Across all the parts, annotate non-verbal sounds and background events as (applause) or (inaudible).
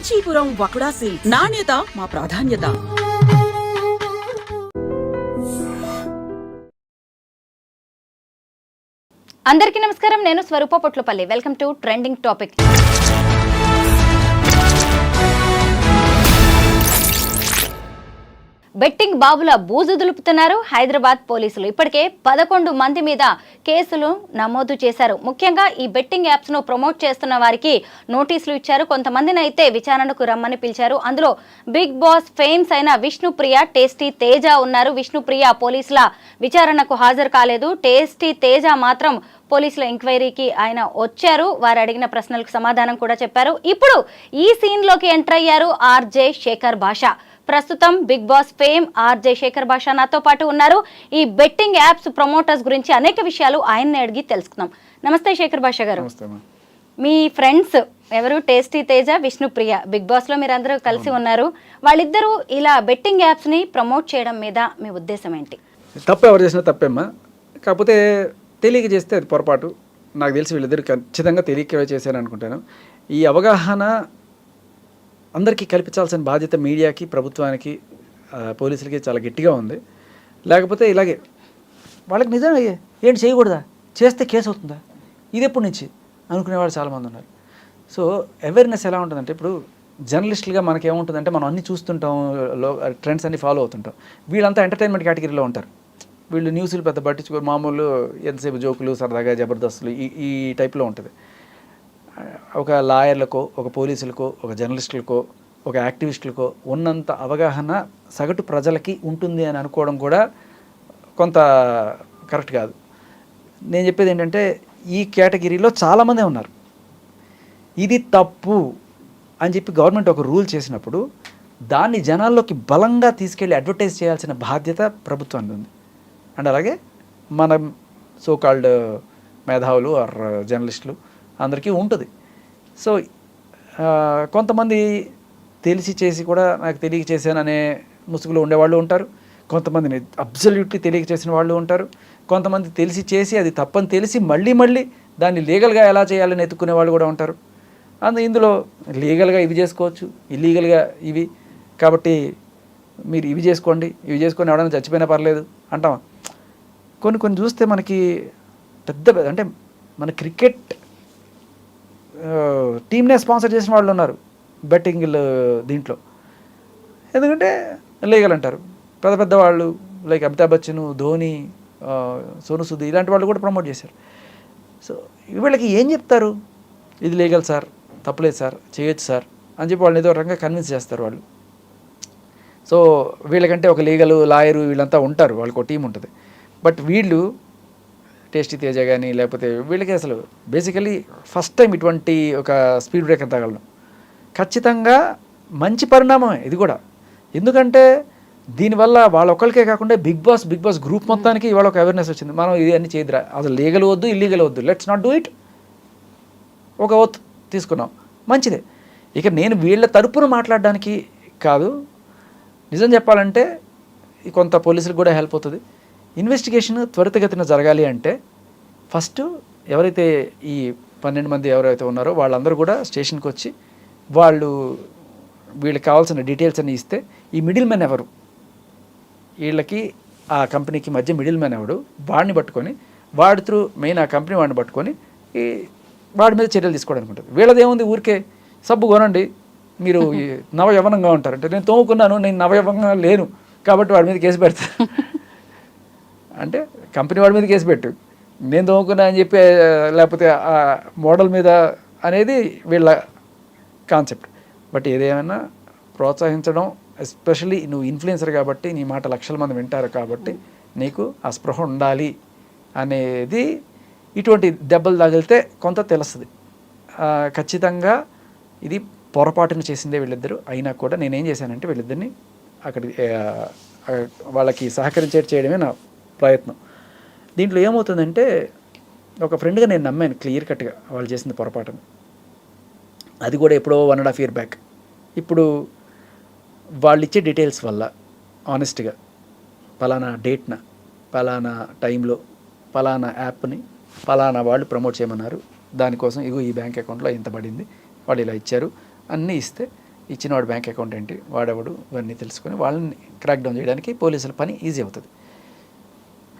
Kanchipuram వకుడా silk నాణ్యత మా ప్రాధాన్యత. అందరికీ నమస్కారం. నేను Swarupa Potlapalli. Welcome to trending topic betting బాబుల బూజు దులుపుతున్నారు. హైదరాబాద్ పోలీసులు ఇప్పటికే పదకొండు మంది మీద కేసులు నమోదు చేశారు. ముఖ్యంగా ఈ బెట్టింగ్ యాప్స్ను ప్రమోట్ చేస్తున్న వారికి నోటీసులు ఇచ్చారు. కొంతమందిని అయితే విచారణకు రమ్మని పిలిచారు. అందులో బిగ్ బాస్ ఫేమ్స్ అయిన విష్ణుప్రియ టేస్టీ తేజ ఉన్నారు. విష్ణుప్రియ పోలీసుల విచారణకు హాజరు కాలేదు. టేస్టీ తేజ మాత్రం పోలీసుల ఎంక్వైరీకి ఆయన వచ్చారు. వారు అడిగిన ప్రశ్నలకు సమాధానం కూడా చెప్పారు. ఇప్పుడు ఈ సీన్లోకి ఎంటర్ అయ్యారు ఆర్జే శేఖర్ భాష ప్రస్తుతం Bigg Boss fame RJ Shekhar Basha నాతో పాటు ఉన్నారు. ఈ బెట్టింగ్ యాప్స్ ప్రమోటర్స్ గురించి అనేక విషయాలు ఆయన్ని అడిగి తెలుసుకుందాం. నమస్తే శేఖర్ భాష గారు. మీ ఫ్రెండ్స్ ఎవరు? టేస్టీ తేజ విష్ణుప్రియ. బిగ్ బాస్లో మీరందరూ కలిసి ఉన్నారు. వాళ్ళిద్దరూ ఇలా బెట్టింగ్ యాప్స్ని ప్రమోట్ చేయడం మీద మీ ఉద్దేశం ఏంటి? తప్పు ఎవరు చేసినా తప్పేమ్మా కాకపోతే తెలియక చేస్తే అది పొరపాటు. నాకు తెలిసి వీళ్ళిద్దరు ఖచ్చితంగా తెలియక చేశారు అనుకుంటాను. ఈ అవగాహన అందరికీ కల్పించాల్సిన బాధ్యత మీడియాకి ప్రభుత్వానికి పోలీసులకి చాలా గట్టిగా ఉంది. లేకపోతే ఇలాగే వాళ్ళకి నిజమే ఏంటి చేయకూడదా? చేస్తే కేసు అవుతుందా? ఇది ఎప్పటి నుంచి? అనుకునేవాళ్ళు చాలామంది ఉన్నారు. సో అవేర్నెస్ ఎలా ఉంటుందంటే ఇప్పుడు జర్నలిస్టులుగా మనకి ఏముంటుందంటే మనం అన్ని చూస్తుంటాం లో ట్రెండ్స్ అన్ని ఫాలో అవుతుంటాం. వీళ్ళంతా ఎంటర్టైన్మెంట్ కేటగిరీలో ఉంటారు. వీళ్ళు న్యూస్లు పెద్ద పట్టించుకో మామూలు ఎంతసేపు జోకులు సరదాగా జబర్దస్తులు ఈ ఈ టైప్లో ఉంటుంది. ఒక లాయర్లకో ఒక పోలీసులకో ఒక జర్నలిస్టులకో ఒక యాక్టివిస్టులకో ఉన్నంత అవగాహన సగటు ప్రజలకి ఉంటుంది అని అనుకోవడం కూడా కొంత కరెక్ట్ కాదు. నేను చెప్పేది ఏంటంటే ఈ కేటగిరీలో చాలామందే ఉన్నారు. ఇది తప్పు అని చెప్పి గవర్నమెంట్ ఒక రూల్ చేసినప్పుడు దాన్ని జనాల్లోకి బలంగా తీసుకెళ్ళి అడ్వర్టైజ్ చేయాల్సిన బాధ్యత ప్రభుత్వానికి ఉంది. అండ్ అలాగే మన సో కాల్డ్ uh, మేధావులు ఆర్ uh, జర్నలిస్టులు అందరికీ ఉంటుంది. సో కొంతమంది తెలిసి చేసి కూడా నాకు తెలియక చేశాననే ముసుగులో ఉండేవాళ్ళు ఉంటారు. కొంతమందిని అబ్జల్యూట్లీ తెలియక చేసిన వాళ్ళు ఉంటారు. కొంతమంది తెలిసి చేసి అది తప్పని తెలిసి మళ్ళీ మళ్ళీ దాన్ని లీగల్గా ఎలా చేయాలని ఎత్తుకునే వాళ్ళు కూడా ఉంటారు. అందు ఇందులో లీగల్గా ఇవి చేసుకోవచ్చు ఇల్లీగల్గా ఇవి. కాబట్టి మీరు ఇవి చేసుకోండి ఇవి చేసుకొని ఎవడైనా చచ్చిపోయినా పర్లేదు అంటాం కొన్ని కొన్ని చూస్తే మనకి పెద్ద పెద్ద అంటే మన క్రికెట్ టీమ్నే స్పాన్సర్ చేసిన వాళ్ళు ఉన్నారు బెట్టింగ్లు దీంట్లో. ఎందుకంటే లీగల్ అంటారు. పెద్ద పెద్ద వాళ్ళు లైక్ అమితాబ్ బచ్చన్ ధోని సోను సూద్ ఇలాంటి వాళ్ళు కూడా ప్రమోట్ చేశారు. సో వీళ్ళకి ఏం చెప్తారు? ఇది లీగల్ సార్ తప్పలేదు సార్ చేయొచ్చు సార్ అని చెప్పి వాళ్ళని ఏదో రకంగా కన్విన్స్ చేస్తారు వాళ్ళు. సో వీళ్ళకంటే ఒక లీగల్ లాయరు వీళ్ళంతా ఉంటారు వాళ్ళకి ఒక టీం ఉంటుంది. బట్ వీళ్ళు టేస్టీ తేజ కానీ లేకపోతే వీళ్ళకి అసలు బేసికలీ ఫస్ట్ టైం ఇటువంటి ఒక స్పీడ్ బ్రేకర్ తగలడం ఖచ్చితంగా మంచి పరిణామమే ఇది కూడా. ఎందుకంటే దీనివల్ల వాళ్ళ ఒక్కరికే కాకుండా Bigg Boss Bigg Boss group మొత్తానికి ఇవాళ ఒక అవేర్నెస్ వచ్చింది. మనం ఇది అన్ని చేయదురా. అసలు లీగల్ వద్దు ఇల్లీగల్ వద్దు. లెట్స్ నాట్ డూ ఇట్ ఒక ఓత్ తీసుకున్నాం. మంచిదే. ఇక నేను వీళ్ళ తరపున మాట్లాడడానికి కాదు. నిజం చెప్పాలంటే కొంత పోలీసులకు కూడా హెల్ప్ అవుతుంది. ఇన్వెస్టిగేషన్ త్వరితగతిన జరగాలి అంటే ఫస్ట్ ఎవరైతే ఈ పన్నెండు మంది ఎవరైతే ఉన్నారో వాళ్ళందరూ కూడా స్టేషన్కి వచ్చి వాళ్ళు వీళ్ళకి కావాల్సిన డీటెయిల్స్ అన్ని ఇస్తే ఈ మిడిల్ మ్యాన్ ఎవరు? వీళ్ళకి ఆ కంపెనీకి మధ్య మిడిల్ మ్యాన్ ఎవడు? వాడిని పట్టుకొని వాడి త్రూ మెయిన్ ఆ కంపెనీ వాడిని పట్టుకొని ఈ వాడి మీద చర్యలు తీసుకోవడానికి ఉంటుంది. వీళ్ళదేముంది ఊరికే సబ్బు కొనండి మీరు నవయవనంగా ఉంటారంటే ఉంటారు. అంటే నేను తోముకున్నాను నేను నవయవనంగా లేను. కాబట్టి వాడి మీద కేసు పెడతాను (laughs) అంటే కంపెనీ వాడి మీద కేసు పెట్టు. నేను తోముకున్నా అని చెప్పి లేకపోతే ఆ మోడల్ మీద అనేది వీళ్ళ కాన్సెప్ట్. బట్ ఏదేమైనా ప్రోత్సహించడం ఎస్పెషలీ నువ్వు ఇన్ఫ్లుయెన్సర్ కాబట్టి నీ మాట లక్షల మంది వింటారు కాబట్టి నీకు ఆ స్పృహ ఉండాలి అనేది ఇటువంటి దెబ్బలు తగిలితే కొంత తెలుస్తుంది. ఖచ్చితంగా ఇది పొరపాటున చేసిందే వీళ్ళిద్దరు. అయినా కూడా నేనేం చేశానంటే వీళ్ళిద్దరిని అక్కడికి వాళ్ళకి సహకరించేట్ చేయడమే నా ప్రయత్నం. దీంట్లో ఏమవుతుందంటే ఒక ఫ్రెండ్గా నేను నమ్మాను క్లియర్ కట్గా వాళ్ళు చేసిన పొరపాటును. అది కూడా ఎప్పుడో one and half year back. ఇప్పుడు వాళ్ళు ఇచ్చే డీటెయిల్స్ వల్ల ఆనెస్ట్గా. పలానా డేట్న పలానా టైంలో పలానా యాప్ని పలానా వాళ్ళు ప్రమోట్ చేయమన్నారు. దానికోసం ఇగో ఈ బ్యాంక్ అకౌంట్లో ఇంత పడింది వాళ్ళు ఇలా ఇచ్చారు. అన్నీ ఇస్తే ఇచ్చిన వాడు బ్యాంక్ అకౌంట్ ఏంటి వాడెవడు ఇవన్నీ తెలుసుకొని వాళ్ళని క్రాక్ డౌన్ చేయడానికి పోలీసుల పని ఈజీ అవుతుంది.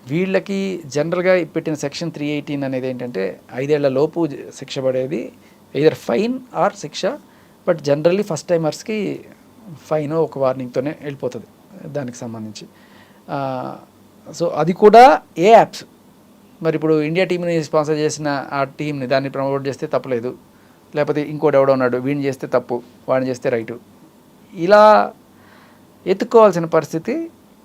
వీళ్ళకి జనరల్గా పెట్టిన సెక్షన్ త్రీ ఎయిటీన్ అనేది ఏంటంటే ఐదేళ్ళ లోపు శిక్ష పడేది. ఇదర్ ఫైన్ ఆర్ శిక్ష. బట్ జనరల్లీ ఫస్ట్ టైమర్స్కి ఫైన్ ఒక వార్నింగ్తోనే వెళ్ళిపోతుంది దానికి సంబంధించి. సో అది కూడా ఏ యాప్స్ మరి ఇప్పుడు ఇండియా టీంని స్పాన్సర్ చేసిన ఆ టీంని దాన్ని ప్రమోట్ చేస్తే తప్పలేదు. లేకపోతే ఇంకోటి ఎవడో ఉన్నాడు వీడిని చేస్తే తప్పు వాడిని చేస్తే రైటు. ఇలా ఎత్తుక్కోవాల్సిన పరిస్థితి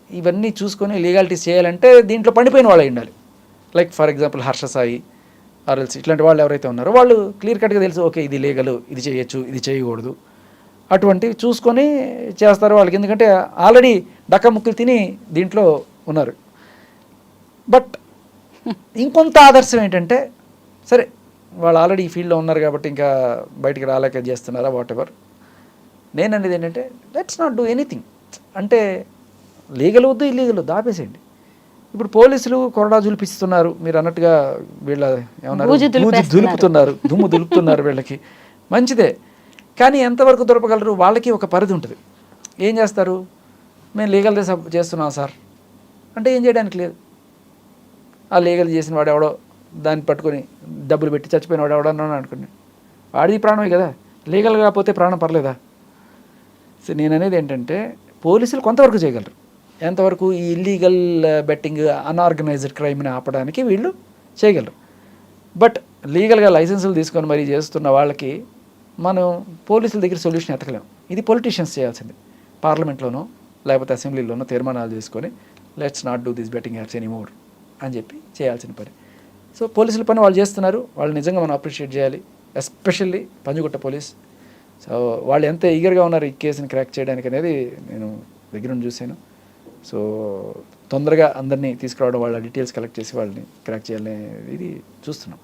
ఇవన్నీ చూసుకొని లీగాలిటీస్ చేయాలంటే దీంట్లో పండిపోయిన వాళ్ళు ఉండాలి. Like for example Harsha Sai ఆర్ఎల్స్ ఇట్లాంటి వాళ్ళు ఎవరైతే ఉన్నారో వాళ్ళు క్లియర్ కట్గా తెలుసు ఓకే ఇది లీగలు ఇది చేయొచ్చు ఇది చేయకూడదు. అటువంటివి చూసుకొని చేస్తారు వాళ్ళకి. ఎందుకంటే ఆల్రెడీ డక్క ముక్కులు తిని దీంట్లో ఉన్నారు. బట్ ఇంకొంత ఆదర్శం ఏంటంటే సరే వాళ్ళు ఆల్రెడీ ఈ ఫీల్డ్లో ఉన్నారు కాబట్టి ఇంకా బయటికి రాలేక చేస్తున్నారా వాట్ ఎవర్ నేను అనేది ఏంటంటే లెట్స్ నాట్ డూ ఎనీథింగ్ అంటే లీగల్ వద్దు ఇల్లీగల్ వద్దు ఆపేసేయండి. ఇప్పుడు పోలీసులు కొరడా జులిపిస్తున్నారు మీరు అన్నట్టుగా వీళ్ళ ఏమన్నారు. దులుపుతున్నారు దుమ్ము దులుపుతున్నారు వీళ్ళకి. మంచిదే. కానీ ఎంతవరకు దొరపగలరు? వాళ్ళకి ఒక పరిధి ఉంటుంది. ఏం చేస్తారు? మేము లీగల్ చేస్తున్నాం సార్. అంటే ఏం చేయడానికి లేదు. ఆ లీగల్ చేసిన వాడు ఎవడో దాన్ని పట్టుకొని డబ్బులు పెట్టి చచ్చిపోయిన వాడు ఎవడో అన్నాడు అనుకోండి. వాడిది ప్రాణమే కదా. లీగల్ కాకపోతే ప్రాణం పర్లేదా? సో నేను అనేది ఏంటంటే పోలీసులు కొంతవరకు చేయగలరు. ఎంతవరకు ఈ ఇల్లీగల్ బెట్టింగ్ అన్ఆర్గనైజ్డ్ క్రైమ్ని ఆపడానికి వీళ్ళు చేయగలరు. బట్ లీగల్గా లైసెన్సులు తీసుకొని మరీ చేస్తున్న వాళ్ళకి మనం పోలీసుల దగ్గర సొల్యూషన్ ఎతకలేము ఇది పొలిటీషియన్స్ చేయాల్సింది. పార్లమెంట్లోనో లేకపోతే అసెంబ్లీలోనో తీర్మానాలు చేసుకొని let's not do this betting apps any more అని చెప్పి చేయాల్సిన పని. సో పోలీసుల పని వాళ్ళు చేస్తున్నారు. వాళ్ళు నిజంగా మనం అప్రిషియేట్ చేయాలి. Especially పంజుగుట్ట police. సో వాళ్ళు ఎంత ఈగర్గా ఉన్నారు ఈ కేసుని క్రాక్ చేయడానికి అనేది నేను దగ్గర నుండి చూశాను. సో తొందరగా అందరినీ తీసుకురావడం వాళ్ళ డీటెయిల్స్ కలెక్ట్ చేసి వాళ్ళని క్రాక్ చేయాలనే ఇది చూస్తున్నాం.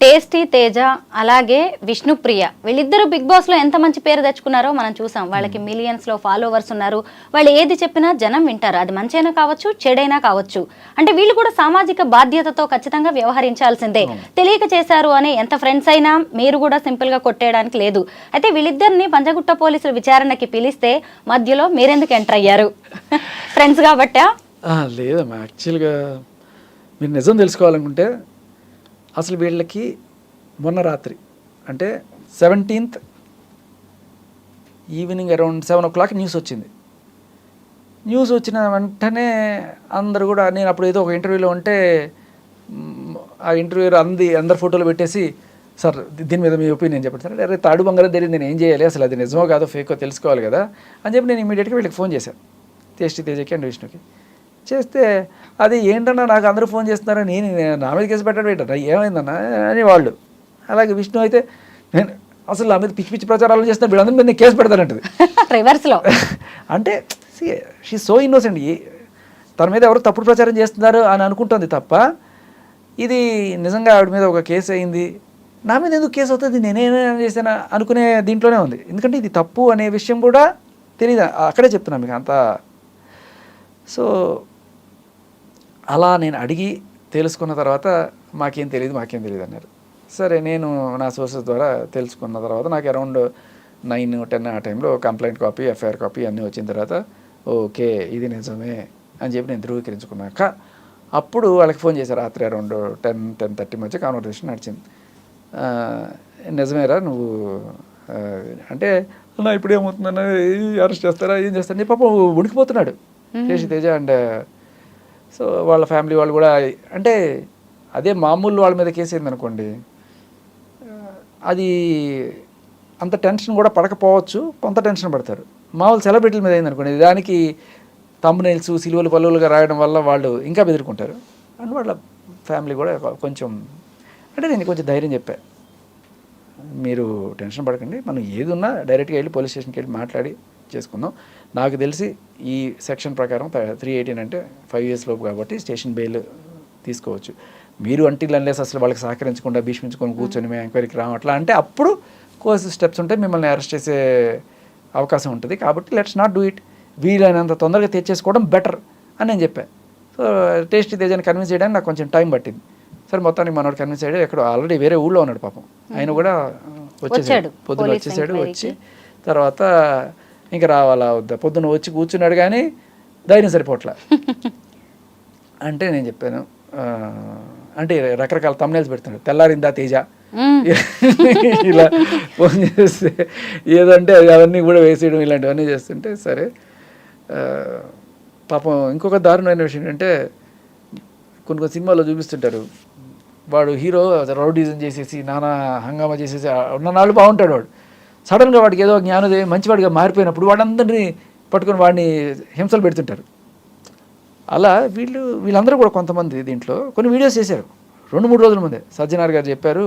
టేస్టీ తేజ అలాగే విష్ణుప్రియ. వీళ్ళిద్దరు బిగ్ బాస్లో ఎంత మంచి పేరు తెచ్చుకున్నారో మనం చూసాం. వాళ్ళకి మిలియన్స్లో ఫాలోవర్స్ ఉన్నారు. వాళ్ళు ఏది చెప్పినా జనం వింటారు. అది మంచైనా కావచ్చు చెడైనా కావచ్చు. అంటే వీళ్ళు కూడా సామాజిక బాధ్యతతో ఖచ్చితంగా వ్యవహరించాల్సిందే. తెలియక చేశారు అని ఎంత ఫ్రెండ్స్ అయినా మీరు కూడా సింపుల్గా కొట్టేయడానికి లేదు. అయితే వీళ్ళిద్దరిని పంజగుట్ట పోలీసులు విచారణకి పిలిస్తే మధ్యలో మీరెందుకు ఎంటర్ అయ్యారు? (laughs) ఫ్రెండ్స్ కాబట్టా? లేదమ్మా. యాక్చువల్గా మీరు నిజం తెలుసుకోవాలనుకుంటే అసలు వీళ్ళకి మొన్న రాత్రి అంటే seventeenth evening around seven o'clock news వచ్చింది. న్యూస్ వచ్చిన వెంటనే అందరు కూడా నేను అప్పుడు ఏదో ఒక ఇంటర్వ్యూలో ఉంటే ఆ ఇంటర్వ్యూ అంది అందరు ఫోటోలు పెట్టేసి సార్ దీని మీద మీ ఒపీనియన్ చెప్పండి సార్. అరే తాడు బంగారం తెలియదు నేను ఏం చేయాలి? అసలు అది నిజమో కాదో ఫేకో తెలుసుకోవాలి కదా? అని చెప్పి నేను ఇమీడియట్గా వీళ్ళకి ఫోన్ చేశాను తేష్టి తేజకి అండ్ విష్ణుకి చేస్తే అది ఏంటన్నా నాకు అందరూ ఫోన్ చేస్తున్నారు? నేను నా మీద కేసు పెట్టడం ఏంటన్నా? ఏమైందన్నా? అని వాళ్ళు. అలాగే విష్ణు అయితే నేను అసలు నా మీద పిచ్చి పిచ్చి ప్రచారాలు చేస్తున్నా వీళ్ళందరి మీద నేను కేసు పెడతానంటది. (laughs) రివర్స్లో. (laughs) అంటే షీ సో ఇన్నోసెంట్ తన మీద ఎవరు తప్పుడు ప్రచారం చేస్తున్నారు అని అనుకుంటుంది తప్ప ఇది నిజంగా ఆవిడ మీద ఒక కేసు అయింది. నా మీద ఎందుకు కేసు అవుతుంది? నేనేమైనా చేశానా? అనుకునే దీంట్లోనే ఉంది. ఎందుకంటే ఇది తప్పు అనే విషయం కూడా తెలియదు అక్కడే చెప్తున్నా మీకు అంత. సో అలా నేను అడిగి తెలుసుకున్న తర్వాత మాకేం తెలియదు మాకేం తెలియదు అన్నారు. సరే నేను నా సోర్సెస్ ద్వారా తెలుసుకున్న తర్వాత నాకు అరౌండ్ నైన్ టెన్ ఆ టైంలో కంప్లైంట్ కాపీ ఎఫ్ఐఆర్ కాపీ అన్నీ వచ్చిన తర్వాత ఓకే ఇది నిజమే అని చెప్పి నేను ధృవీకరించుకున్నాక అప్పుడు వాళ్ళకి ఫోన్ చేశారు. రాత్రి అరౌండ్ టెన్ టెన్ థర్టీ మధ్య కాన్వర్సేషన్ నడిచింది. నిజమేరా నువ్వు అంటే అన్న ఇప్పుడు ఏమవుతుందన్న అరెస్ట్ చేస్తారా ఏం చేస్తారని పాపం ఉడికిపోతున్నాడు శేషి తేజ అండ్ సో వాళ్ళ ఫ్యామిలీ వాళ్ళు కూడా అంటే అదే మామూలు వాళ్ళ మీద కేసు అనుకోండి అది అంత టెన్షన్ కూడా పడకపోవచ్చు కొంత టెన్షన్ పడతారు. మామూలు సెలబ్రిటీల మీద అయిందనుకోండి దానికి తమ్మునైల్స్ సిలువలు పలువులుగా రాయడం వల్ల వాళ్ళు ఇంకా బెదిరుకుంటారు. అండ్ వాళ్ళ ఫ్యామిలీ కూడా కొంచెం అంటే నేను కొంచెం ధైర్యం చెప్పా. మీరు టెన్షన్ పడకండి మనం ఏది ఉన్నా డైరెక్ట్గా వెళ్ళి పోలీస్ స్టేషన్కి వెళ్ళి మాట్లాడి చేసుకుందాం. నాకు తెలిసి ఈ సెక్షన్ ప్రకారం త్రీ ఎయిటీన్ అంటే ఫైవ్ ఇయర్స్ లోపు కాబట్టి స్టేషన్ బెయిల్ తీసుకోవచ్చు. మీరు అంటిల్ అన్లెస్ అసలు వాళ్ళకి సహకరించకుండా భీష్మించుకొని కూర్చొని మేము ఎంక్వైరీకి రాము అట్లా అంటే అప్పుడు కోర్స్ స్టెప్స్ ఉంటే మిమ్మల్ని అరెస్ట్ చేసే అవకాశం ఉంటుంది. కాబట్టి లెట్స్ నాట్ డూ ఇట్ వీలైనంత తొందరగా తెచ్చేసుకోవడం బెటర్ అని నేను చెప్పాను. సో టేస్టీ తేజాన్ని కన్విన్స్ చేయడానికి నాకు కొంచెం టైం పట్టింది. సరే మొత్తానికి మనోడు కన్విన్స్ అయ్యాడు. ఎక్కడ ఆల్రెడీ వేరే ఊళ్ళో ఉన్నాడు పాపం. ఆయన కూడా వచ్చేసాడు. పొద్దున వచ్చేసాడు. వచ్చి తర్వాత ఇంకా రావాలా వద్దా? పొద్దున్న వచ్చి కూర్చున్నాడు కానీ ధైర్యం సరిపోవట్లే (laughs) అంటే నేను చెప్పాను అంటే రకరకాల తమ్నేల్స్ పెడుతున్నాడు తెల్లారిందా తేజ. (laughs) ఇలా ఫోన్ చేస్తే ఏదంటే అది అవన్నీ కూడా వేసేయడం ఇలాంటివన్నీ చేస్తుంటే సరే పాపం ఇంకొక దారుణమైన విషయం ఏంటంటే కొన్ని కొన్ని సినిమాల్లో చూపిస్తుంటారు. వాడు హీరో రౌడీజం చేసేసి నానా హంగామా చేసేసి ఉన్న నాళ్ళు బాగుంటాడు వాడు. సడన్గా వాడికి ఏదో జ్ఞానోదయం మంచివాడిగా మారిపోయినప్పుడు వాడందరినీ పట్టుకొని వాడిని హింసలు పెడుతుంటారు. అలా వీళ్ళు వీళ్ళందరూ కూడా కొంతమంది దీంట్లో కొన్ని వీడియోస్ చేశారు. రెండు మూడు రోజుల ముందే సజ్జనార్ గారు చెప్పారు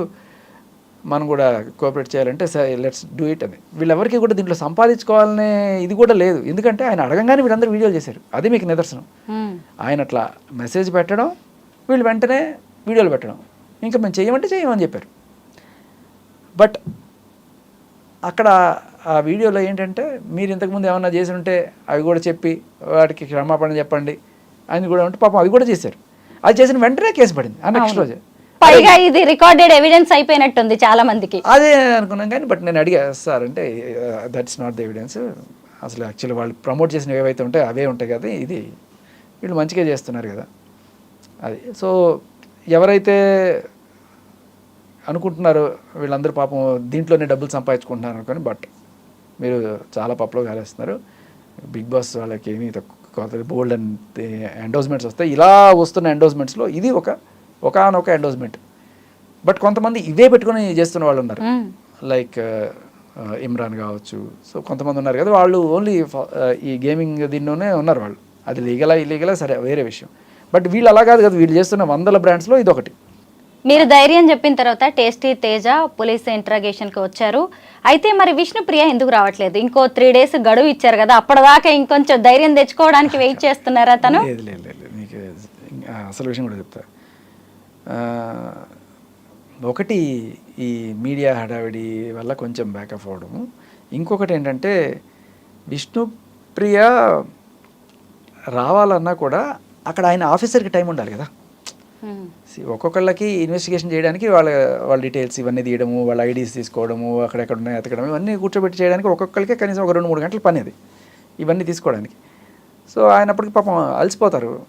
మనం కూడా కోఆపరేట్ చేయాలంటే లెట్స్ డూ ఇట్ అని. వీళ్ళెవరికి కూడా దీంట్లో సంపాదించుకోవాలనే ఇది కూడా లేదు. ఎందుకంటే ఆయన అడగంగానే వీళ్ళందరూ వీడియోలు చేశారు. అది మీకు నిదర్శనం. ఆయన అట్లా మెసేజ్ పెట్టడం వీళ్ళు వెంటనే వీడియోలు పెట్టడం. ఇంకా మేము చేయమంటే చేయమని చెప్పారు. బట్ అక్కడ ఆ వీడియోలో ఏంటంటే మీరు ఇంతకుముందు ఏమన్నా చేసి ఉంటే అవి కూడా చెప్పి వాటికి క్షమాపణ చెప్పండి అని కూడా ఉంటే పాపం అది కూడా చేశారు. అది చేసిన వెంటనే కేసు పడింది ఆ నెక్స్ట్ రోజే. పైగా ఇది రికార్డెడ్ ఎవిడెన్స్ అయిపోయినట్టుంది చాలా మందికి. అదే అనుకున్నాం కానీ బట్ నేను అడిగా సార్ అంటే దట్స్ నాట్ ద ఎవిడెన్స్ అసలు యాక్చువల్లీ వాళ్ళు ప్రమోట్ చేసినవి ఏవైతే ఉంటాయో అవే ఉంటాయి కదా ఇది వీళ్ళు మంచిగా చేస్తున్నారు కదా. అది. సో ఎవరైతే అనుకుంటున్నారో వీళ్ళందరూ పాపం దీంట్లోనే డబ్బులు సంపాదించుకుంటున్నారు అనుకొని బట్ మీరు చాలా పప్పులో కాలేస్తున్నారు బిగ్ బాస్ వాళ్ళకి ఏమీ తక్కువ బోల్డ్ అండ్ ఎండోజ్మెంట్స్ వస్తాయి. ఇలా వస్తున్న ఎండోజ్మెంట్స్లో ఇది ఒక ఒకనొక ఎండోజ్మెంట్ బట్ కొంతమంది ఇవే పెట్టుకొని చేస్తున్న వాళ్ళు ఉన్నారు. లైక్ ఇమ్రాన్ కావచ్చు. సో కొంతమంది ఉన్నారు కదా వాళ్ళు ఓన్లీ ఈ గేమింగ్ దీనిలోనే ఉన్నారు వాళ్ళు. అది లీగలా ఇల్లీగలా సరే వేరే విషయం. బట్ వీళ్ళు అలా కాదు కదా వీళ్ళు చేస్తున్న వందల బ్రాండ్స్లో ఇది ఒకటి మీరు ధైర్యం చెప్పిన తర్వాత టేస్టీ తేజ పోలీస్ ఇంట్రాగేషన్కి వచ్చారు. అయితే మరి విష్ణుప్రియ ఎందుకు రావట్లేదు? ఇంకో త్రీ డేస్ గడువు ఇచ్చారు కదా అప్పటిదాకా ఇంకొంచెం ధైర్యం తెచ్చుకోవడానికి వెయిట్ చేస్తున్నారా తను? లేదు మీకు అసలు విషయం కూడా చెప్తా. ఒకటి ఈ మీడియా హడావిడి వల్ల కొంచెం బ్యాకప్ అవ్వడము ఇంకొకటి ఏంటంటే విష్ణుప్రియ రావాలన్నా కూడా అక్కడ ఆయన ఆఫీసర్కి టైం ఉండాలి కదా. ఒక్కొక్కళ్ళకి ఇన్వెస్టిగేషన్ చేయడానికి వాళ్ళ వాళ్ళ డీటెయిల్స్ ఇవన్నీ తీయడము వాళ్ళ ఐడీస్ తీసుకోవడము అక్కడెక్కడ ఉన్నాయి ఎతకడం ఇవన్నీ కూర్చోబెట్టి చేయడానికి ఒక్కొక్కరికి కనీసం ఒక రెండు మూడు గంటల పని అది. ఇవన్నీ తీసుకోవడానికి. సో ఆయనప్పటికి పాపం అలసిపోతారు.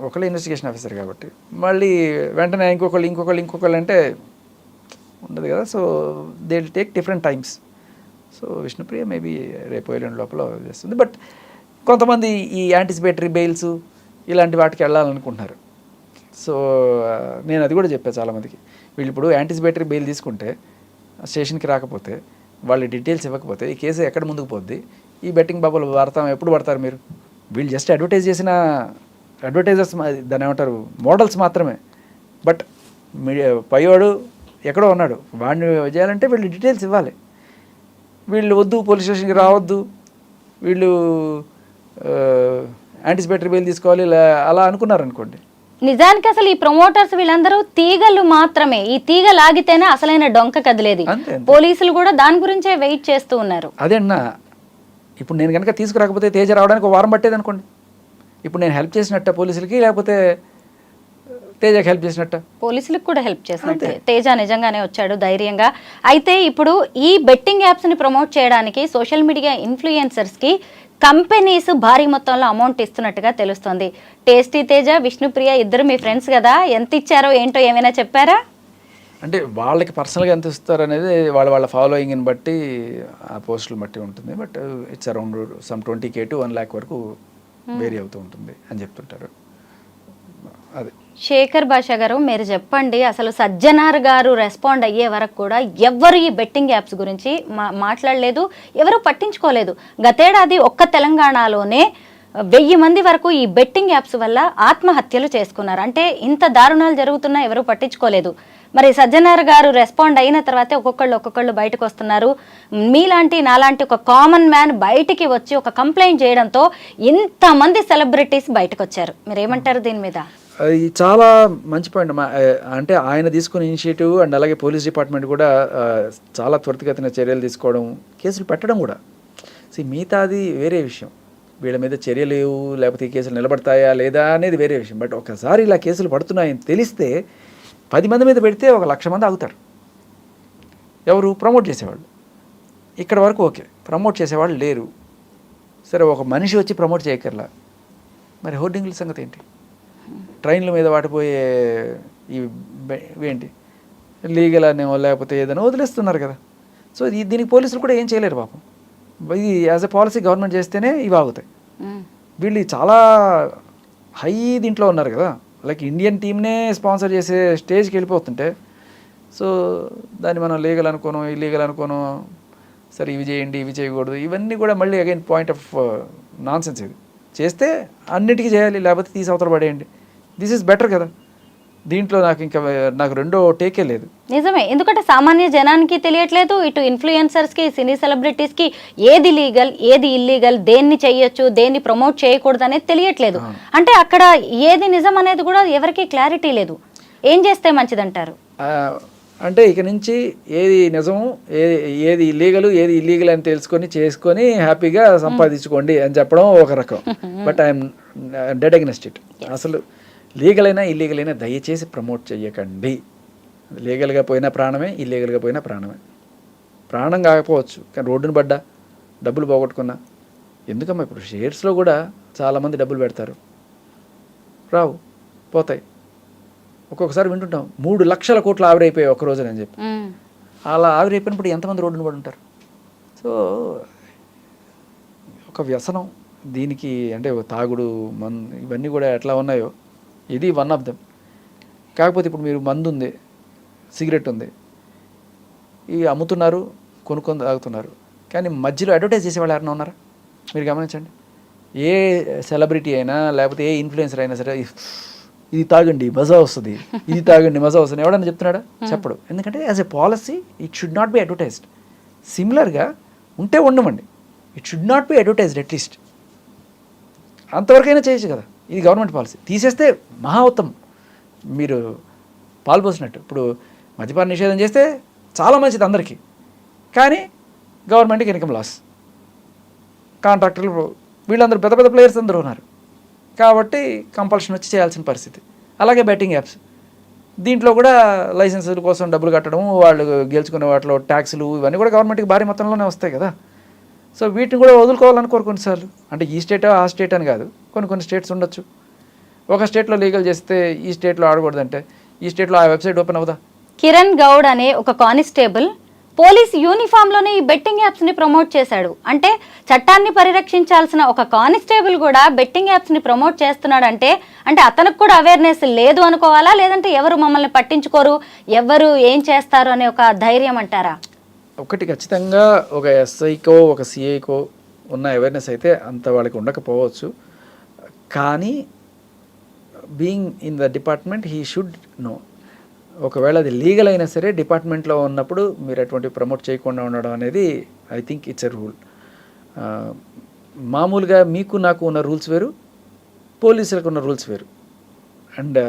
ఒకళ్ళు ఇన్వెస్టిగేషన్ ఆఫీసర్ కాబట్టి. మళ్ళీ వెంటనే ఇంకొకళ్ళు ఇంకొకళ్ళు ఇంకొకళ్ళు అంటే ఉండదు కదా. So they will take different times so Vishnupriya maybe రేపు ఎల్లుండి లోపల చేస్తుంది. బట్ కొంతమంది ఈ యాంటిసిపేటరీ బెయిల్స్ ఇలాంటి వాటికి వెళ్ళాలనుకుంటున్నారు. సో నేను అది కూడా చెప్పాను చాలామందికి. వీళ్ళు ఇప్పుడు యాంటిసిపేటరీ బెయిల్ తీసుకుంటే స్టేషన్కి రాకపోతే వాళ్ళ డీటెయిల్స్ ఇవ్వకపోతే ఈ కేసు ఎక్కడ ముందుకు పోద్ది? ఈ బెట్టింగ్ బాబులు వాడతాం ఎప్పుడు పడతారు మీరు? వీళ్ళు జస్ట్ అడ్వర్టైజ్ చేసిన అడ్వర్టైజర్స్ దాని ఏమంటారు మోడల్స్ మాత్రమే. బట్ మీడియా పైవాడు ఎక్కడో ఉన్నాడు. వాడిని చేయాలంటే వీళ్ళు డీటెయిల్స్ ఇవ్వాలి. వీళ్ళు వద్దు పోలీస్ స్టేషన్కి రావద్దు. వీళ్ళు యాంటిసిపేటరీ బెయిల్ తీసుకోవాలి ఇలా అలా అనుకున్నారు అనుకోండి నిజానికి అసలు ఈ ప్రమోటర్స్ వీళ్ళందరూ తీగలు మాత్రమే. ఈ తీగ లాగితేనే అసలైన డొంక కదిలేది. పోలీసులు కూడా దాని గురించే వెయిట్ చేస్తూ ఉన్నారు. అదే అన్న ఇప్పుడు నేను కనుక తీసుకురాకపోతే తేజ రావడానికి వారం పట్టేది అనుకోండి. ఇప్పుడు నేను హెల్ప్ చేసినట్ట పోలీసులకి లేకపోతే తేజకి హెల్ప్ చేసినట్ట? పోలీసులకు కూడా హెల్ప్ చేసినట్టే. తేజ నిజంగానే వచ్చాడు ధైర్యంగా. అయితే ఇప్పుడు ఈ బెట్టింగ్ యాప్స్ని ప్రమోట్ చేయడానికి సోషల్ మీడియా ఇన్ఫ్లుయెన్సర్స్కి కంపెనీస్ భారీ మొత్తంలో అమౌంట్ ఇస్తున్నట్టుగా తెలుస్తోంది. టేస్టీ తేజ విష్ణుప్రియ ఇద్దరు మీ ఫ్రెండ్స్ కదా ఎంత ఇచ్చారో ఏంటో ఏమైనా చెప్పారా? అంటే వాళ్ళకి పర్సనల్గా ఎంత ఇస్తారు అనేది వాళ్ళ వాళ్ళ ఫాలోయింగ్ని బట్టి ఆ పోస్టులు బట్టి ఉంటుంది. But it's around some twenty K to one lakh వరకు వేరీ అవుతూ ఉంటుంది అని చెప్తుంటారు. అది. శేఖర్ భాష గారు మీరు చెప్పండి. అసలు సజ్జనార్ గారు రెస్పాండ్ అయ్యే వరకు కూడా ఎవ్వరు ఈ బెట్టింగ్ యాప్స్ గురించి మా మాట్లాడలేదు ఎవరు పట్టించుకోలేదు. గతేడాది ఒక్క తెలంగాణలోనే వెయ్యి మంది వరకు ఈ బెట్టింగ్ యాప్స్ వల్ల ఆత్మహత్యలు చేసుకున్నారు. అంటే ఇంత దారుణాలు జరుగుతున్నా ఎవరు పట్టించుకోలేదు. మరి సజ్జనార్ గారు రెస్పాండ్ అయిన తర్వాతే ఒక్కొక్కళ్ళు ఒక్కొక్కళ్ళు బయటకు వస్తున్నారు. మీలాంటి నాలాంటి ఒక కామన్ మ్యాన్ బయటికి వచ్చి ఒక కంప్లైంట్ చేయడంతో ఇంతమంది సెలబ్రిటీస్ బయటకు వచ్చారు. మీరు ఏమంటారు దీని మీద? చాలా మంచి పాయింట్ మా అంటే ఆయన తీసుకున్న ఇనిషియేటివ్ అండ్ అలాగే పోలీస్ డిపార్ట్మెంట్ కూడా చాలా త్వరితగతిన చర్యలు తీసుకోవడం కేసులు పెట్టడం కూడా. సో మిగతాది వేరే విషయం. వీళ్ళ మీద చర్యలు లేవు లేకపోతే ఈ కేసులు నిలబడతాయా లేదా అనేది వేరే విషయం. బట్ ఒకసారి ఇలా కేసులు పడుతున్నాయని తెలిస్తే పది మంది మీద పెడితే ఒక లక్ష మంది ఆగుతారు. ఎవరు? ప్రమోట్ చేసేవాళ్ళు. ఇక్కడ వరకు ఓకే. ప్రమోట్ చేసేవాళ్ళు లేరు. సరే ఒక మనిషి వచ్చి ప్రమోట్ చేయక్కర్లా. మరి హోర్డింగ్ల సంగతి ఏంటి ట్రైన్ల మీద వాటిపోయే ఈ ఇవేంటి లీగల్ అనేవో లేకపోతే ఏదైనా వదిలేస్తున్నారు కదా. సో ఇది దీనికి పోలీసులు కూడా ఏం చేయలేరు పాపం. ఇది యాజ్ ఎ పాలసీ గవర్నమెంట్ చేస్తేనే ఇవి ఆగుతాయి. వీళ్ళు చాలా హై దీంట్లో ఉన్నారు కదా. లైక్ ఇండియన్ టీమ్నే స్పాన్సర్ చేసే స్టేజ్కి వెళ్ళిపోతుంటే సో దాన్ని మనం లీగల్ అనుకోను ఇల్లీగల్ అనుకోను సరే ఇవి చేయండి ఇవి చేయకూడదు ఇవన్నీ కూడా మళ్ళీ again point of nonsense ఇది. చేస్తే అన్నిటికీ చేయాలి లేకపోతే తీసి అవతల పడేయండి. దిస్ ఈజ్ బెటర్ కదా. దీంట్లో నాకు ఇంకా నాకు రెండో టేకే లేదు. నిజమే. ఎందుకంటే సామాన్య జనానికి తెలియట్లేదు. ఇటు ఇన్ఫ్లుయెన్సర్స్కి సినీ సెలబ్రిటీస్కి ఏది లీగల్ ఏది ఇల్లీగల్ దేన్ని చేయొచ్చు దేన్ని ప్రమోట్ చేయకూడదు అనేది తెలియట్లేదు. అంటే అక్కడ ఏది నిజం అనేది కూడా ఎవరికి క్లారిటీ లేదు. ఏం చేస్తే మంచిదంటారు? అంటే ఇక నుంచి ఏది నిజం ఏది ఏది ఇల్లీగల్ ఏది ఇల్లీగల్ అని తెలుసుకొని చేసుకొని హ్యాపీగా సంపాదించుకోండి అని చెప్పడం ఒక రకం. But I'm dead against it అసలు లీగల్ అయినా ఇల్లీగల్ అయినా దయచేసి ప్రమోట్ చేయకండి లీగల్గా పోయినా ప్రాణమే ఇల్లీగల్గా పోయినా ప్రాణమే. ప్రాణం కాకపోవచ్చు కానీ రోడ్డును పడ్డా డబ్బులు పోగొట్టుకున్నా. ఎందుకమ్మా ఇప్పుడు షేర్స్లో కూడా చాలామంది డబ్బులు పెడతారు. రావు పోతాయి. ఒక్కొక్కసారి వింటుంటాం మూడు లక్షల కోట్లు ఆవిరైపోయాయి ఒక రోజున అని చెప్పి. అలా ఆవిరైపోయినప్పుడు ఎంతమంది రోడ్డున పడి ఉంటారు సో ఒక వ్యసనం దీనికి అంటే తాగుడు మన్ ఇవన్నీ కూడా ఎట్లా ఉన్నాయో ఇది వన్ ఆఫ్ దెమ్ కాకపోతే ఇప్పుడు మీరు మందు ఉంది సిగరెట్ ఉంది. ఇవి అమ్ముతున్నారు కొనుక్కొని తాగుతున్నారు. కానీ మధ్యలో అడ్వర్టైజ్ చేసేవాళ్ళు ఎవరైనా ఉన్నారా? మీరు గమనించండి. ఏ సెలబ్రిటీ అయినా లేకపోతే ఏ ఇన్ఫ్లుయెన్సర్ అయినా సరే ఇది తాగండి మజా వస్తుంది. ఇది తాగండి మజా వస్తుంది. ఎవడన్నా చెప్తున్నాడా? చెప్పడు. ఎందుకంటే as a policy it should not be advertised సిమిలర్గా ఉంటే ఉండమండి. It should not be advertised at least అంతవరకైనా చేయొచ్చు కదా. ఇది గవర్నమెంట్ పాలసీ. తీసేస్తే మహా ఉత్తమం. మీరు పాల్పోసినట్టు ఇప్పుడు మద్యపాన నిషేధం చేస్తే చాలా మంచిది అందరికీ. కానీ గవర్నమెంట్కి ఇన్కమ్ లాస్. కాంట్రాక్టర్లు వీళ్ళందరూ పెద్ద పెద్ద ప్లేయర్స్ అందరూ ఉన్నారు. కాబట్టి కంపల్షన్ వచ్చి చేయాల్సిన పరిస్థితి. అలాగే బెట్టింగ్ యాప్స్. దీంట్లో కూడా లైసెన్సుల కోసం డబ్బులు కట్టడం వాళ్ళు గెలుచుకునే వాటిలో ట్యాక్సులు ఇవన్నీ కూడా గవర్నమెంట్కి భారీ మొత్తంలోనే వస్తాయి కదా. సో వీటిని కూడా వదులుకోవాలనుకోరు కొన్నిసార్లు అంటే ఈ స్టేట్ ఆ స్టేట్ అని కాదు. కొన్ని కొన్ని స్టేట్స్ ఉండొచ్చు. ఒక స్టేట్లో లీగల్ చేస్తే ఈ స్టేట్లో ఆడకూడదంటే ఈ స్టేట్లో ఆ వెబ్సైట్ ఓపెన్ అవుదా కిరణ్ గౌడ్ అనే ఒక కానిస్టేబుల్ పోలీస్ యూనిఫామ్లోనే ఈ బెట్టింగ్ యాప్స్ని ప్రమోట్ చేశాడు. అంటే చట్టాన్ని పరిరక్షించాల్సిన ఒక కానిస్టేబుల్ కూడా బెట్టింగ్ యాప్స్ని ప్రమోట్ చేస్తున్నాడు అంటే అంటే అతనికి కూడా అవేర్నెస్ లేదు అనుకోవాలా? లేదంటే ఎవరు మమ్మల్ని పట్టించుకోరు? ఎవరు ఏం చేస్తారు అనే ఒక ధైర్యం అంటారా? ఒకటి ఖచ్చితంగా ఒక ఎస్ఐకో ఒక సిఐకో ఉన్న అవేర్నెస్ అయితే అంత వాళ్ళకి ఉండకపోవచ్చు. కానీ being in the department he should know ఒకవేళ అది లీగల్ అయినా సరే డిపార్ట్మెంట్లో ఉన్నప్పుడు మీరు అటువంటి ప్రమోట్ చేయకుండా ఉండడం అనేది I think it's a rule మామూలుగా మీకు నాకు ఉన్న రూల్స్ వేరు పోలీసులకు ఉన్న రూల్స్ వేరు. అండ్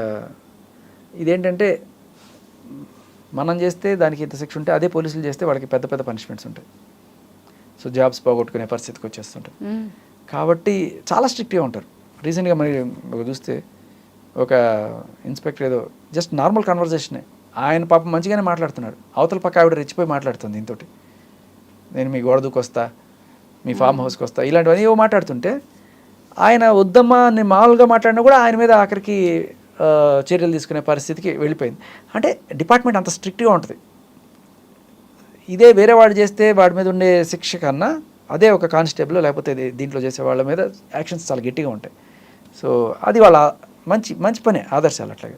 ఇదేంటంటే మనం చేస్తే దానికి ఇంత శిక్ష ఉంటే అదే పోలీసులు చేస్తే వాళ్ళకి పెద్ద పెద్ద పనిష్మెంట్స్ ఉంటాయి. సో జాబ్స్ పోగొట్టుకునే పరిస్థితికి వచ్చేస్తుంటాయి. మ్మ్. కాబట్టి చాలా స్ట్రిక్ట్గా ఉంటారు. రీసెంట్గా మరి చూస్తే ఒక ఇన్స్పెక్టర్ ఏదో జస్ట్ నార్మల్ కన్వర్జేషనే ఆయన పాపం మంచిగానే మాట్లాడుతున్నాడు. అవతల పక్క ఆవిడ రెచ్చిపోయి మాట్లాడుతుంది దీంతో నేను మీ గోడ దూకొస్తా మీ ఫామ్ హౌస్కి వస్తా ఇలాంటివన్నీ ఏవో మాట్లాడుతుంటే ఆయన వద్దమ్మా అని మామూలుగా మాట్లాడినా కూడా ఆయన మీద ఆఖరికి చర్యలు తీసుకునే పరిస్థితికి వెళ్ళిపోయింది. అంటే డిపార్ట్మెంట్ అంత స్ట్రిక్ట్గా ఉంటుంది. ఇదే వేరే వాడు చేస్తే వాడి మీద ఉండే శిక్ష కన్నా అదే ఒక కానిస్టేబుల్ లేకపోతే దీంట్లో చేసే వాళ్ళ మీద యాక్షన్స్ చాలా గట్టిగా ఉంటాయి. సో అది వాళ్ళ మంచి మంచి పనే ఆదర్శాలు అట్లాగే.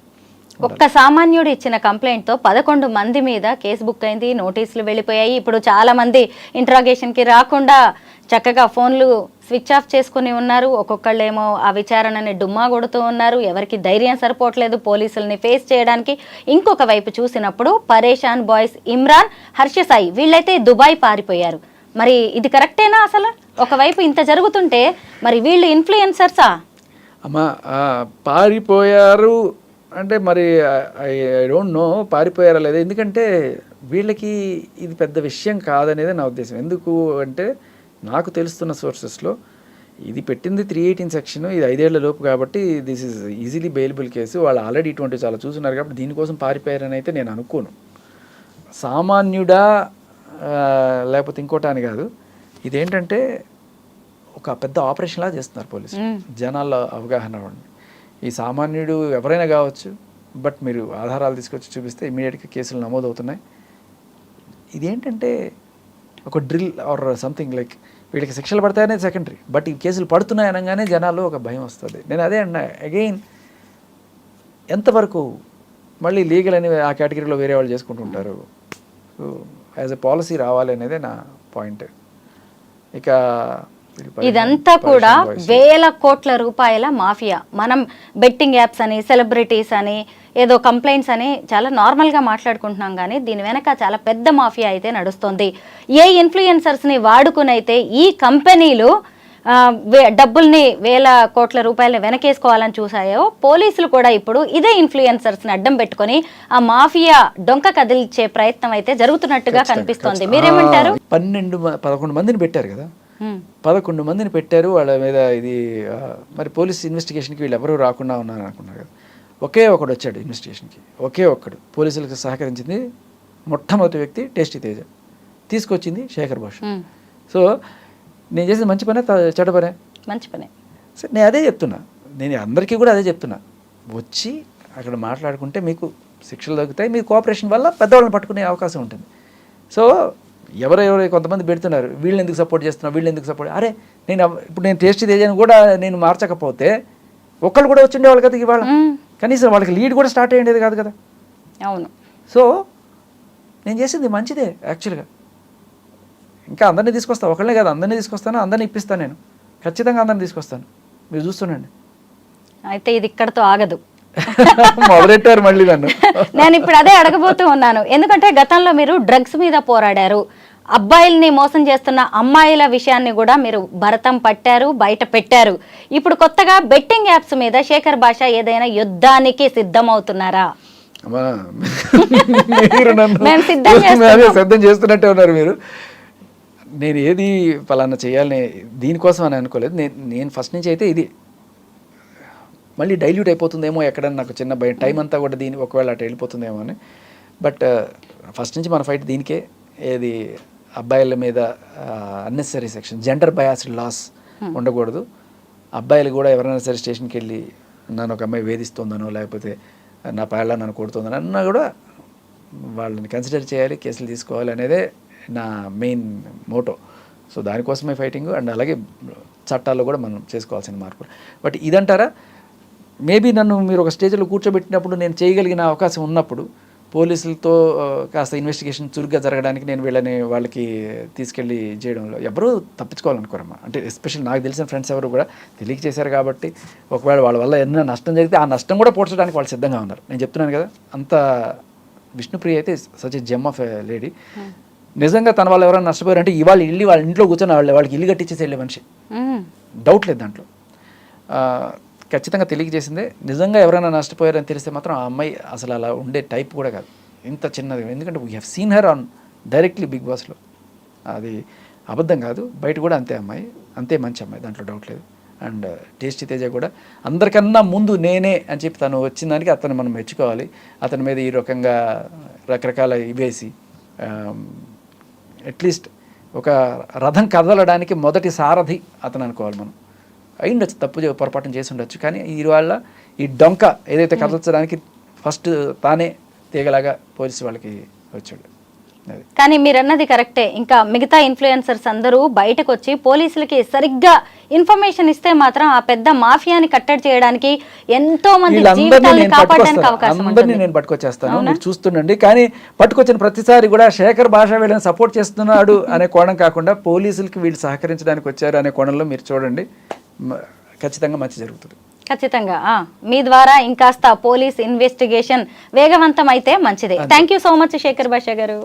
ఒక్క సామాన్యుడు ఇచ్చిన కంప్లైంట్తో పదకొండు మంది మీద కేసు బుక్ అయింది నోటీసులు వెళ్ళిపోయాయి. ఇప్పుడు చాలా మంది ఇంట్రాగేషన్కి రాకుండా చక్కగా ఫోన్లు స్విచ్ ఆఫ్ చేసుకుని ఉన్నారు. ఒక్కొక్కళ్ళేమో ఆ విచారణని డుమ్మా కొడుతూ ఉన్నారు. ఎవరికి ధైర్యం సరిపోవట్లేదు పోలీసుల్ని ఫేస్ చేయడానికి. ఇంకొక వైపు చూసినప్పుడు పరేషాన్ బాయ్స్ ఇమ్రాన్ హర్ష సాయి వీళ్ళైతే దుబాయ్ పారిపోయారు. మరి ఇది కరెక్టేనా అసలు? ఒకవైపు ఇంత జరుగుతుంటే మరి వీళ్ళు ఇన్ఫ్లుయెన్సర్సా అమ్మా పారిపోయారు. అంటే మరి ఐ డోంట్ నో పారిపోయారా లేదా? ఎందుకంటే వీళ్ళకి ఇది పెద్ద విషయం కాదనేది నా ఉద్దేశం. ఎందుకు అంటే నాకు తెలుస్తున్న సోర్సెస్లో ఇది పెట్టింది త్రీ ఎయిటీన్ సెక్షన్ ఇది ఐదేళ్ళ లోపు కాబట్టి this is easily bailable case వాళ్ళు ఆల్రెడీ ఇటువంటి చాలా చూస్తున్నారు కాబట్టి దీనికోసం పారిపోయారని అయితే నేను అనుకోను. సామాన్యుడా లేకపోతే ఇంకోటి అని కాదు. ఇదేంటంటే ఒక పెద్ద ఆపరేషన్లా చేస్తున్నారు పోలీసులు. జనాల్లో అవగాహన ఈ సామాన్యుడు ఎవరైనా కావచ్చు బట్ మీరు ఆధారాలు తీసుకొచ్చి చూపిస్తే ఇమీడియట్గా కేసులు నమోదవుతున్నాయి. ఇదేంటంటే ఒక డ్రిల్ ఆర్ సంథింగ్ లైక్ వీళ్ళకి శిక్షలు పడతాయనే సెకండరీ బట్ ఈ కేసులు పడుతున్నాయి అనగానే జనాలు ఒక భయం వస్తుంది. నేను అదే అన్నా అగైన్ ఎంతవరకు మళ్ళీ లీగల్ అనేవి ఆ కేటగిరీలో వేరే వాళ్ళు చేసుకుంటుంటారు? సో యాజ్ ఎ పాలసీ రావాలి అనేదే నా పాయింట్. ఇక ఇదంతా కూడా వేల కోట్ల రూపాయల మాఫియా. మనం బెట్టింగ్ యాప్స్ అని సెలబ్రిటీస్ అని ఏదో కంప్లైంట్స్ అని చాలా నార్మల్గా మాట్లాడుకుంటున్నాం కానీ దీని వెనక చాలా పెద్ద మాఫియా అయితే నడుస్తుంది. ఏ ఇన్ఫ్లుయెన్సర్స్ని వాడుకునైతే ఈ కంపెనీలు డబ్బుల్ని వేల కోట్ల రూపాయలని వెనకేసుకోవాలని చూసాయో పోలీసులు కూడా ఇప్పుడు ఇదే ఇన్ఫ్లుయెన్సర్స్ని అడ్డం పెట్టుకొని ఆ మాఫియా డొంక కదిల్చే ప్రయత్నం అయితే జరుగుతున్నట్టుగా కనిపిస్తోంది. మీరేమంటారు? పన్నెండు పదకొండు మందిని పెట్టారు కదా. పదకొండు మందిని పెట్టారు. వాళ్ళ మీద ఇది మరి పోలీస్ ఇన్వెస్టిగేషన్కి వీళ్ళు ఎవరు రాకుండా ఉన్నారు అనుకున్నారు కదా. ఒకే ఒకడు వచ్చాడు ఇన్వెస్టిగేషన్కి ఒకే ఒక్కడు. పోలీసులకు సహకరించింది మొట్టమొదటి వ్యక్తి టేస్టీ తేజ. తీసుకొచ్చింది శేఖర్ భాష. హ్మ్. సో నేను చేసిన మంచి పనే చెడ్డ పనే? మంచి పని. సరే నేను అదే చెప్తున్నా. నేను అందరికీ కూడా అదే చెప్తున్నా. వచ్చి అక్కడ మాట్లాడుకుంటే మీకు శిక్షలు దొరుకుతాయి మీ కోఆపరేషన్ వల్ల పెద్దవాళ్ళని పట్టుకునే అవకాశం ఉంటుంది. సో ఎవరెవరు కొంతమంది పెడుతున్నారు? వీళ్ళు ఎందుకు సపోర్ట్ చేస్తున్నారు వీళ్ళు ఎందుకు సపోర్ట్ అరే నేను ఇప్పుడు నేను టేస్ట్ తేజాను కూడా నేను మార్చకపోతే ఒక్కళ్ళు కూడా వచ్చిండేవాళ్ళు కదా ఇవాళ. కనీసం వాళ్ళకి లీడ్ కూడా స్టార్ట్ అయ్యేది కాదు కదా. అవును. సో నేను చేసింది మంచిదే యాక్చువల్గా ఇంకా అందరినీ తీసుకొస్తాను ఒకళ్ళే కాదు అందరినీ తీసుకొస్తాను అందరినీ ఇప్పిస్తాను నేను. ఖచ్చితంగా అందరినీ తీసుకొస్తాను. మీరు చూస్తుండండి. అయితే ఇది ఇక్కడతో ఆగదు. (laughs) మొదలెట్టారు మళ్ళీ నన్ను? నేను ఇప్పుడు అదే అడగబోతూ ఉన్నాను. ఎందుకంటే గతంలో మీరు డ్రగ్స్ మీద పోరాడారు. అబ్బాయిల్ని మోసం చేస్తున్న అమ్మాయిల విషయాన్ని కూడా మీరు భరతం పట్టారు బయట పెట్టారు. ఇప్పుడు కొత్తగా బెట్టింగ్ యాప్స్ మీద శేఖర్ భాష ఏదైనా యుద్ధానికి సిద్ధమవుతున్నారా? సిద్ధం చేస్తున్నట్టే ఉన్నారు మీరు. నేను ఏది పలానా చేయాలని దీనికోసం అని అనుకోలేదు. నేను నేను ఫస్ట్ నుంచి అయితే ఇది మళ్ళీ డైల్యూట్ అయిపోతుందేమో ఎక్కడన్నా నాకు చిన్న భయం. టైం అంతా కూడా దీని ఒకవేళ అటు వెళ్ళిపోతుందేమో అని. బట్ ఫస్ట్ నుంచి మన ఫైట్ దీనికే. ఏది అబ్బాయిల మీద unnecessary section gender biased laws ఉండకూడదు. అబ్బాయిలు కూడా ఎవరైనా సరే స్టేషన్కి వెళ్ళి నన్ను ఒక అమ్మాయి వేధిస్తుందనో లేకపోతే నా పేళ్ళ నన్ను కొడుతుందని అన్నా కూడా వాళ్ళని కన్సిడర్ చేయాలి కేసులు తీసుకోవాలి అనేదే నా మెయిన్ మోటో సో దానికోసమే ఫైటింగ్ అండ్ అలాగే చట్టాల్లో కూడా మనం చేసుకోవాల్సిన మార్పులు. బట్ ఇదంటారా? మేబీ నన్ను మీరు ఒక స్టేజ్లో కూర్చోబెట్టినప్పుడు నేను చేయగలిగిన అవకాశం ఉన్నప్పుడు పోలీసులతో కాస్త ఇన్వెస్టిగేషన్ చురుగ్గా జరగడానికి నేను వీళ్ళని వాళ్ళకి తీసుకెళ్ళి చేయడంలో ఎవరూ తప్పించుకోవాలనుకోరమ్మా. అంటే ఎస్పెషల్ నాకు తెలిసిన ఫ్రెండ్స్ ఎవరు కూడా తెలియక చేశారు కాబట్టి ఒకవేళ వాళ్ళ వల్ల ఎన్నో నష్టం జరిగితే ఆ నష్టం కూడా పోడ్చడానికి వాళ్ళు సిద్ధంగా ఉన్నారు. నేను చెప్తున్నాను కదా అంత విష్ణుప్రియ అయితే సచ్ జెమ్ ఆఫ్ లేడీ నిజంగా తన వాళ్ళు ఎవరైనా నష్టపోయారంటే ఇవాళ ఇల్లు వాళ్ళ ఇంట్లో కూర్చొని వాళ్ళు వాళ్ళకి ఇల్లు కట్టించేసి వెళ్ళే మనిషి. డౌట్ లేదు దాంట్లో. ఖచ్చితంగా తెలియజేసిందే. నిజంగా ఎవరైనా నష్టపోయారని తెలిస్తే మాత్రం ఆ అమ్మాయి అసలు అలా ఉండే టైప్ కూడా కాదు. ఇంత చిన్నది. ఎందుకంటే we have seen her on directly big బాస్లో అది అబద్ధం కాదు. బయట కూడా అంతే అమ్మాయి. అంతే మంచి అమ్మాయి. దాంట్లో డౌట్ లేదు. అండ్ టేస్టీ తేజ కూడా అందరికన్నా ముందు నేనే అని చెప్పి తను వచ్చిన దానికి అతను మనం మెచ్చుకోవాలి. అతని మీద ఈ రకంగా రకరకాల ఇవేసి అట్లీస్ట్ ఒక రథం కదలడానికి మొదటి సారథి అతను అనుకోవాలి మనం. అయి ఉండొచ్చు తప్పు పొరపాటున చేసి ఉండొచ్చు కానీ ఈ వాళ్ళ ఈ డొంక ఏదైతే కదల్చడానికి ఫస్ట్ తానే తీగలాగా పోలీసు వాళ్ళకి వచ్చాడు. కానీ మీరు అన్నది కరెక్టే. ఇంకా మిగతా ఇన్ఫ్లుయెన్సర్స్ అందరూ బయటకు వచ్చి పోలీసులకి సరిగ్గా ఇన్ఫర్మేషన్ ఇస్తే మాత్రం ఆ పెద్ద మాఫియాని కట్టడి చేయడానికి ఎంతో మంది జీవితాలను కాపాడడానికి అవకాశం అందరినీ నేను పట్టుకొచ్చేస్తాను. మీరు చూస్తుండండి. కానీ పట్టుకొచ్చిన ప్రతిసారి కూడా శేఖర్ భాష వీళ్ళని సపోర్ట్ చేస్తున్నాడు (laughs) అనే కోణం కాకుండా పోలీసులకి వీళ్ళు సహకరించడానికి వచ్చారు అనే కోణంలో మీరు చూడండి. ఖచ్చితంగా మంచి జరుగుతుంది. ఖచ్చితంగా మీ ద్వారా ఇంకాస్త పోలీస్ ఇన్వెస్టిగేషన్ వేగవంతం అయితే మంచిదే thank you so much Shekhar Basha garu.